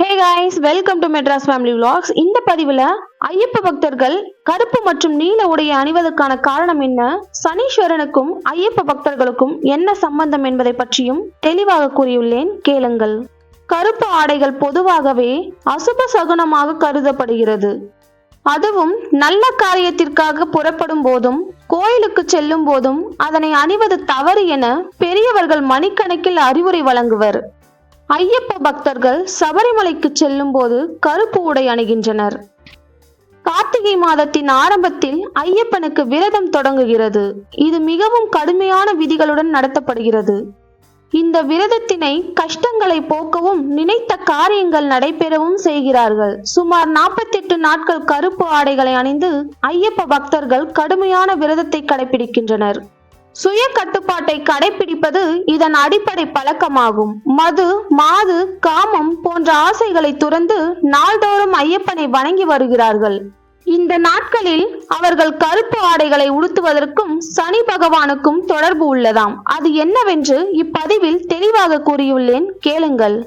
Hey guys welcome to Madras family vlogs இந்த பதிவில் ஐயப்ப பக்தர்கள் கருப்பு மற்றும் நீல உடையை அணிவதற்கான காரணம் என்ன? சனீஸ்வரனுக்கும் ஐயப்ப பக்தர்களுக்கும் என்ன சம்பந்தம் என்பதை பற்றியும் தெளிவாக கூறியுள்ளேன். கேளுங்கள். கருப்பு ஆடைகள் பொதுவாகவே அசுப சகுனமாக கருதப்படுகிறது. அதுவும் நல்ல காரியத்திற்காக புறப்படும் போதும் கோயிலுக்கு செல்லும் போதும் அதனை அணிவது தவறு என பெரியவர்கள் மணிக்கணக்கில் அறிவுரை வழங்குவர். ஐயப்ப பக்தர்கள் சபரிமலைக்கு செல்லும் போது கருப்பு உடை அணிகின்றனர். கார்த்திகை மாதத்தின் ஆரம்பத்தில் ஐயப்பனுக்கு விரதம் தொடங்குகிறது. இது மிகவும் கடுமையான விதிகளுடன் நடத்தப்படுகிறது. இந்த விரதத்தினை கஷ்டங்களை போக்கவும் நினைத்த காரியங்கள் நடைபெறவும் செய்கிறார்கள். சுமார் நாற்பத்தெட்டு நாட்கள் கருப்பு ஆடைகளை அணிந்து ஐயப்ப பக்தர்கள் கடுமையான விரதத்தை கடைபிடிக்கின்றனர். சுய கட்டுப்பாட்டை கடைபிடிப்பது இதன் அடிப்படை பழக்கமாகும். மது மாது காமம் போன்ற ஆசைகளை துறந்து நாள்தோறும் ஐயப்பனை வணங்கி வருகிறார்கள். இந்த நாட்களில் அவர்கள் கருப்பு ஆடைகளை உடுத்துவதற்கும் சனி பகவானுக்கும் தொடர்பு உள்ளதாம். அது என்னவென்று இப்பதிவில் தெளிவாக கூறியுள்ளேன். கேளுங்கள்.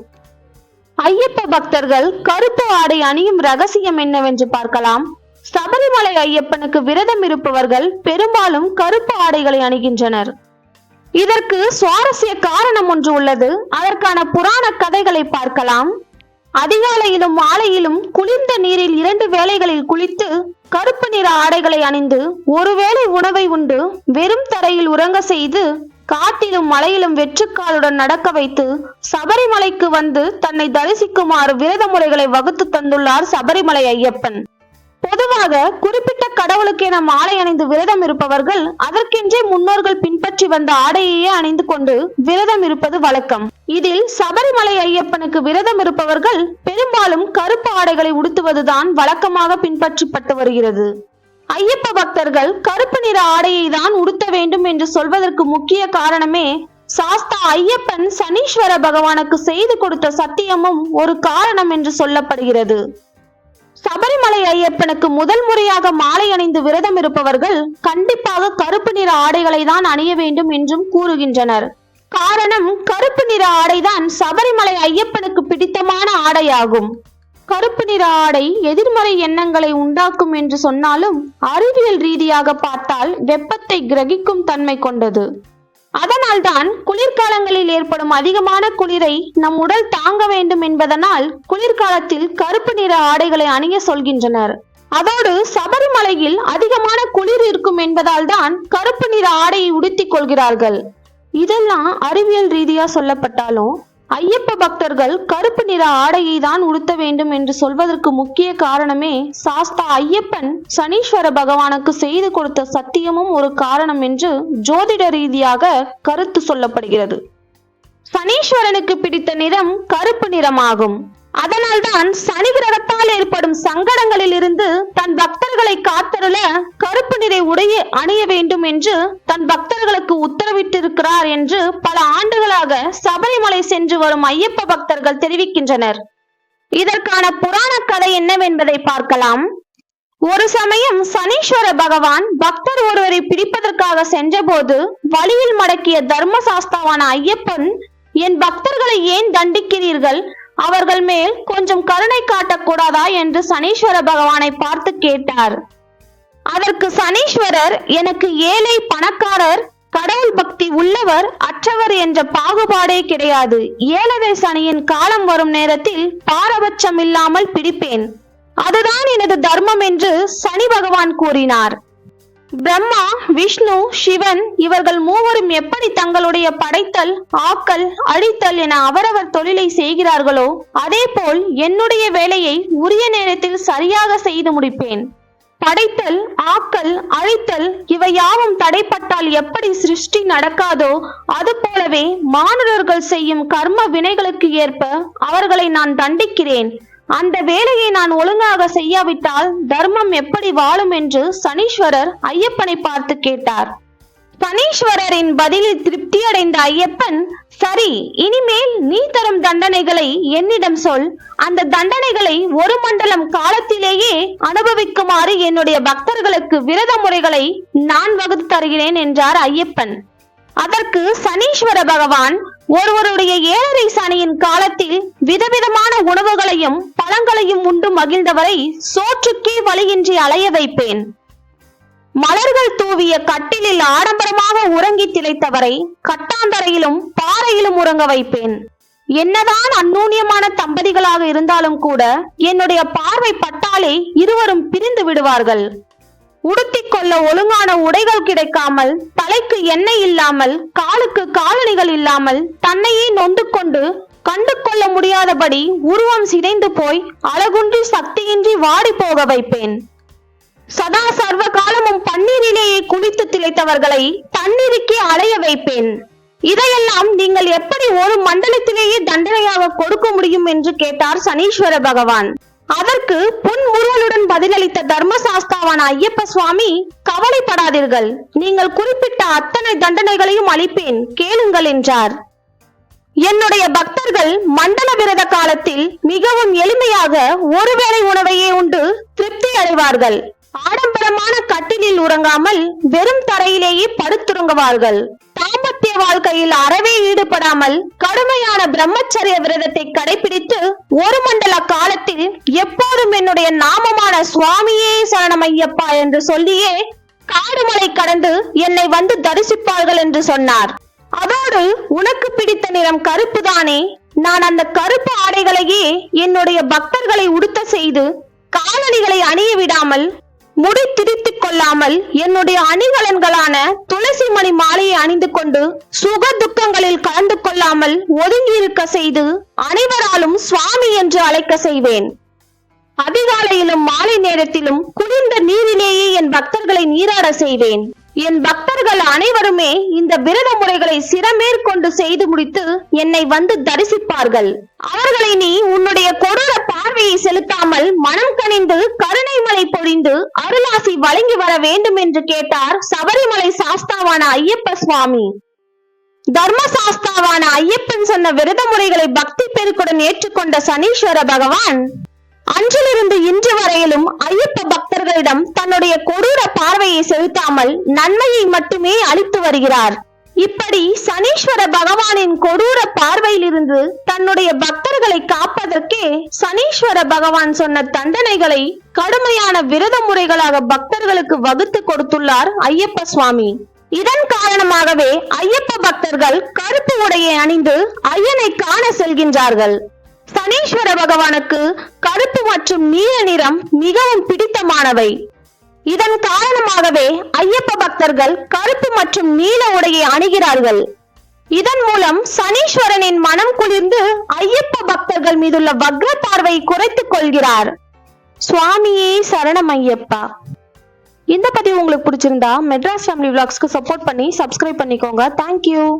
ஐயப்ப பக்தர்கள் கருப்பு ஆடை அணியும் ரகசியம் என்னவென்று பார்க்கலாம். சபரிமலை ஐயப்பனுக்கு விரதம் இருப்பவர்கள் பெரும்பாலும் கருப்பு ஆடைகளை அணிகின்றனர். இதற்கு சுவாரஸ்ய காரணம் ஒன்று உள்ளது. அதற்கான புராண கதைகளை பார்க்கலாம். அதிகாலையிலும் மாலையிலும் குளிர்ந்த நீரில் இரண்டு வேளைகளில் குளித்து கருப்பு நிற ஆடைகளை அணிந்து ஒருவேளை உணவை உண்டு வெறும் தரையில் உறங்க செய்து காட்டிலும் மலையிலும் வெற்றுக்காலுடன் நடக்க வைத்து சபரிமலைக்கு வந்து தன்னை தரிசிக்குமாறு விரத முறைகளை வகுத்து தந்துள்ளார் சபரிமலை ஐயப்பன். பொதுவாக குறிப்பிட்ட கடவுளுக்கென மாலை அணிந்து விரதம் இருப்பவர்கள் அதற்கென்றே முன்னோர்கள் பின்பற்றி வந்த ஆடையையே அணிந்து கொண்டு விரதம் இருப்பது வழக்கம். இதில் சபரிமலை ஐயப்பனுக்கு விரதம் இருப்பவர்கள் பெரும்பாலும் கருப்பு ஆடைகளை உடுத்துவதுதான் வழக்கமாக பின்பற்றப்பட்டு வருகிறது. ஐயப்ப பக்தர்கள் கருப்பு நிற ஆடையை தான் உடுத்த வேண்டும் என்று சொல்வதற்கு முக்கிய காரணமே சாஸ்தா ஐயப்பன் சனீஸ்வர பகவானுக்கு செய்து கொடுத்த சத்தியமும் ஒரு காரணம் என்று சொல்லப்படுகிறது. சபரிமலை ஐயப்பனுக்கு முதல் முறையாக மாலை அணிந்து விரதம் இருப்பவர்கள் கண்டிப்பாக கருப்பு நிற ஆடைகளை தான் அணிய வேண்டும் என்றும் கூறுகின்றனர். காரணம் கருப்பு நிற ஆடைதான் சபரிமலை ஐயப்பனுக்கு பிடித்தமான ஆடையாகும். கருப்பு நிற ஆடை எதிர்மறை எண்ணங்களை உண்டாக்கும் என்று சொன்னாலும் அறிவியல் ரீதியாக பார்த்தால் வெப்பத்தை கிரகிக்கும் தன்மை கொண்டது. அதனால்தான் குளிர்காலங்களில் ஏற்படும் அதிகமான குளிரை நம் உடல் தாங்க வேண்டும் என்பதனால் குளிர்காலத்தில் கருப்பு நிற ஆடைகளை அணிய சொல்கின்றனர். அதோடு சபரிமலையில் அதிகமான குளிர் இருக்கும் என்பதால் தான் கருப்பு நிற ஆடையை உடுத்திக் கொள்கிறார்கள். இதெல்லாம் அறிவியல் ரீதியா சொல்லப்பட்டாலும் ஐயப்ப பக்தர்கள் கருப்பு நிற ஆடையை தான் உடுத்த வேண்டும் என்று சொல்வதற்கு முக்கிய காரணமே சாஸ்தா ஐயப்பன் சனீஸ்வர பகவானுக்கு செய்து கொடுத்த சத்தியமும் ஒரு காரணம் என்று ஜோதிட ரீதியாக கருத்து சொல்லப்படுகிறது. சனீஸ்வரனுக்கு பிடித்த நிறம் கருப்பு நிறமாகும். அதனால்தான் சனி கிரகத்தால் ஏற்படும் சங்கடங்களில் இருந்து தன் பக்தர்களை காத்தருள கருப்பு நிற உடைய அணிய வேண்டும் என்று தன் பக்தர்களுக்கு உத்தரவிட்டிருக்கிறார் என்று பல ஆண்டுகளாக சபரிமலை சென்று வரும் ஐயப்ப பக்தர்கள் தெரிவிக்கின்றனர். இதற்கான புராண கதை என்னவென்பதை பார்க்கலாம். ஒரு சமயம் சனீஸ்வர பகவான் பக்தர் ஒருவரை பிடிப்பதற்காக சென்றபோது வழியில் மடக்கிய தர்மசாஸ்தாவான ஐயப்பன் என் பக்தர்களை ஏன் தண்டிக்கிறீர்கள்? அவர்கள் மேல் கொஞ்சம் கருணை காட்டக்கூடாதா? என்று சனீஸ்வர பகவானை பார்த்து கேட்டார். அதற்கு சனீஸ்வரர் எனக்கு ஏழை பணக்காரர் கடவுள் பக்தி உள்ளவர் அற்றவர் என்ற பாகுபாடே கிடையாது. ஏழரை சனியின் காலம் வரும் நேரத்தில் பாரபட்சம் இல்லாமல் பிடிப்பேன். அதுதான் எனது தர்மம் என்று சனி பகவான் கூறினார். பிரம்மா விஷ்ணு சிவன் இவர்கள் மூவரும் எப்படி தங்களுடைய படைத்தல் ஆக்கல் அழித்தல் என அவரவர் தொழிலை செய்கிறார்களோ அதேபோல் என்னுடைய வேலையை உரிய நேரத்தில் சரியாக செய்து முடிப்பேன். படைத்தல் ஆக்கல் அழித்தல் இவை யாவும் தடைப்பட்டால் எப்படி சிருஷ்டி நடக்காதோ அது போலவே மானுடர்கள் செய்யும் கர்ம வினைகளுக்கு ஏற்ப அவர்களை நான் தண்டிக்கிறேன். அந்த வேலையை நான் ஒழுங்காக செய்யாவிட்டால் தர்மம் எப்படி வாழும் என்று சனீஸ்வரர் ஐயப்பனை பார்த்து கேட்டார். சனீஸ்வரரின் பதிலில் திருப்தியடைந்த ஐயப்பன் சரி இனிமேல் நீ தரும் தண்டனைகளை என்னிடம் சொல். அந்த தண்டனைகளை ஒரு மண்டலம் காலத்திலேயே அனுபவிக்குமாறு என்னுடைய பக்தர்களுக்கு விரத முறைகளை நான் வகுத்து தருகிறேன் என்றார் ஐயப்பன். அதற்கு சனீஸ்வர பகவான் ஒருவருடைய ஏழரை சனியின் காலத்தில் விதவிதமான உணவுகளையும் பழங்களையும் பழங்களையும் உண்டு மகிழ்ந்தவரை சோற்றுக்கே வழியின்றி அலைய வைப்பேன். மலர்கள் தூவிய கட்டிலில் ஆடம்பரமாக உறங்கி திளைத்தவரை கட்டாந்தரையிலும் பாறையிலும் உறங்க வைப்பேன். என்னதான் அந்நூன்யமான தம்பதிகளாக இருந்தாலும் கூட என்னுடைய பார்வை பட்டாலே இருவரும் பிரிந்து விடுவார்கள். உடுத்திக் கொள்ள ஒழுங்கான உடைகள் கிடைக்காமல் தலைக்கு எண்ணெய் இல்லாமல் காலுக்கு காலணிகள் இல்லாமல் தன்னையே நொந்து கொண்டு கண்டு கொள்ள முடியாதபடி உருவம் சிதைந்து போய் அழகுன்றி சக்தியின்றி வாடி போக வைப்பேன். சதா சர்வ காலமும் பன்னீரிலேயே குளித்து திளைத்தவர்களை தண்ணீருக்கே அலைய வைப்பேன். இதையெல்லாம் நீங்கள் எப்படி ஒரு மண்டலத்திலேயே தண்டனையாக கொடுக்க முடியும் என்று கேட்டார் சனீஸ்வர பகவான். அதற்கு புன்முறுவலுடன் பதிலளித்த தர்மசாஸ்தாவான ஐயப்ப சுவாமி கவலைப்படாதீர்கள். நீங்கள் குறிப்பிட்ட அத்தனை தண்டனைகளையும் அளிப்பேன் கேளுங்கள் என்றார். என்னுடைய பக்தர்கள் மண்டல விரத காலத்தில் மிகவும் எளிமையாக ஒருவேளை உணவையே உண்டு திருப்தி அடைவார்கள். ஆடம்பரமான கட்டிலில் உறங்காமல் வெறும் தரையிலேயே படுத்துறங்குவார்கள் தாம்பத்திய வாழ்க்கையில் அறவே ஈடுபடாமல் கடுமையான பிரம்மச்சரிய விரதத்தை கடைபிடித்து ஒரு மண்டல காலத்தில் எப்போதும் என்னுடைய நாமமான சுவாமியே சரணமையப்பா என்று சொல்லியே காடுமலை கடந்து என்னை வந்து தரிசிப்பார்கள் என்று சொன்னார். அதோடு உனக்கு பிடித்த நிறம் கருப்பு தானே நான் அந்த கருப்பு ஆடைகளையே என்னுடைய பக்தர்களை உடுத்த செய்து காலணிகளை அணிய விடாமல் முடி திரித்துக் கொள்ளாமல் என்னுடைய அணிகலன்களான துளசி மணி மாலையை அணிந்து கொண்டு சுக துக்கங்களில் கலந்து கொள்ளாமல் ஒதுங்கி இருக்க செய்து அனைவராலும் சுவாமி என்று அழைக்க செய்வேன். அதிகாலையிலும் மாலை நேரத்திலும் குளிர்ந்த நீரிலேயே என் பக்தர்களை நீராட செய்வேன். என் பக்தர்கள் அனைவருமே இந்த விரத முறைகளை சிறமேற்கொண்டு செய்து முடித்து என்னை வந்து தரிசிப்பார்கள். அவர்களை நீ உன்னுடைய கொடூர பார்வையை செலுத்தாமல் மனம் கனிந்து கருணை மலை பொழிந்து அருளாசி வழங்கி வர வேண்டும் என்று கேட்டார் சபரிமலை சாஸ்தாவான ஐயப்ப சுவாமி. தர்ம சாஸ்தாவான ஐயப்பன் சொன்ன விரத முறைகளை பக்தி பெருக்குடன் ஏற்றுக்கொண்ட சனீஸ்வர பகவான் அன்றிலிருந்து இன்று வரையிலும் ஐயப்ப பக்தர்களிடம் தன்னுடைய கொடூர பார்வையை செலுத்தாமல் நன்மையை மட்டுமே அளித்து வருகிறார். இப்படி சனீஸ்வர பகவானின் கொடூர பார்வையிலிருந்து தன்னுடைய பக்தர்களை காப்பதற்கே சனீஸ்வர பகவான் சொன்ன தண்டனைகளை கடுமையான விரத முறைகளாக பக்தர்களுக்கு வகுத்து கொடுத்துள்ளார் ஐயப்ப சுவாமி. இதன் காரணமாகவே ஐயப்ப பக்தர்கள் கருப்பு உடையை அணிந்து ஐயனை காண செல்கின்றார்கள். சனீஸ்வர பகவானுக்கு கருப்பு மற்றும் நீல நிறம் மிகவும் பிடித்தமானவை. இதன் காரணமாகவே ஐயப்ப பக்தர்கள் கருப்பு மற்றும் நீல உடையை அணுகிறார்கள். இதன் மூலம் சனீஸ்வரனின் மனம் குளிர்ந்து ஐயப்ப பக்தர்கள் மீதுள்ள வக்ர பார்வையை குறைத்துக் கொள்கிறார். சுவாமியே சரணம் ஐயப்பா. இந்த பதிவு உங்களுக்கு பிடிச்சிருந்தா மெட்ராஸ் ஃபேமிலி விளாக்ஸ்க்கு சப்போர்ட் பண்ணி சப்ஸ்கிரைப் பண்ணிக்கோங்க. Thank you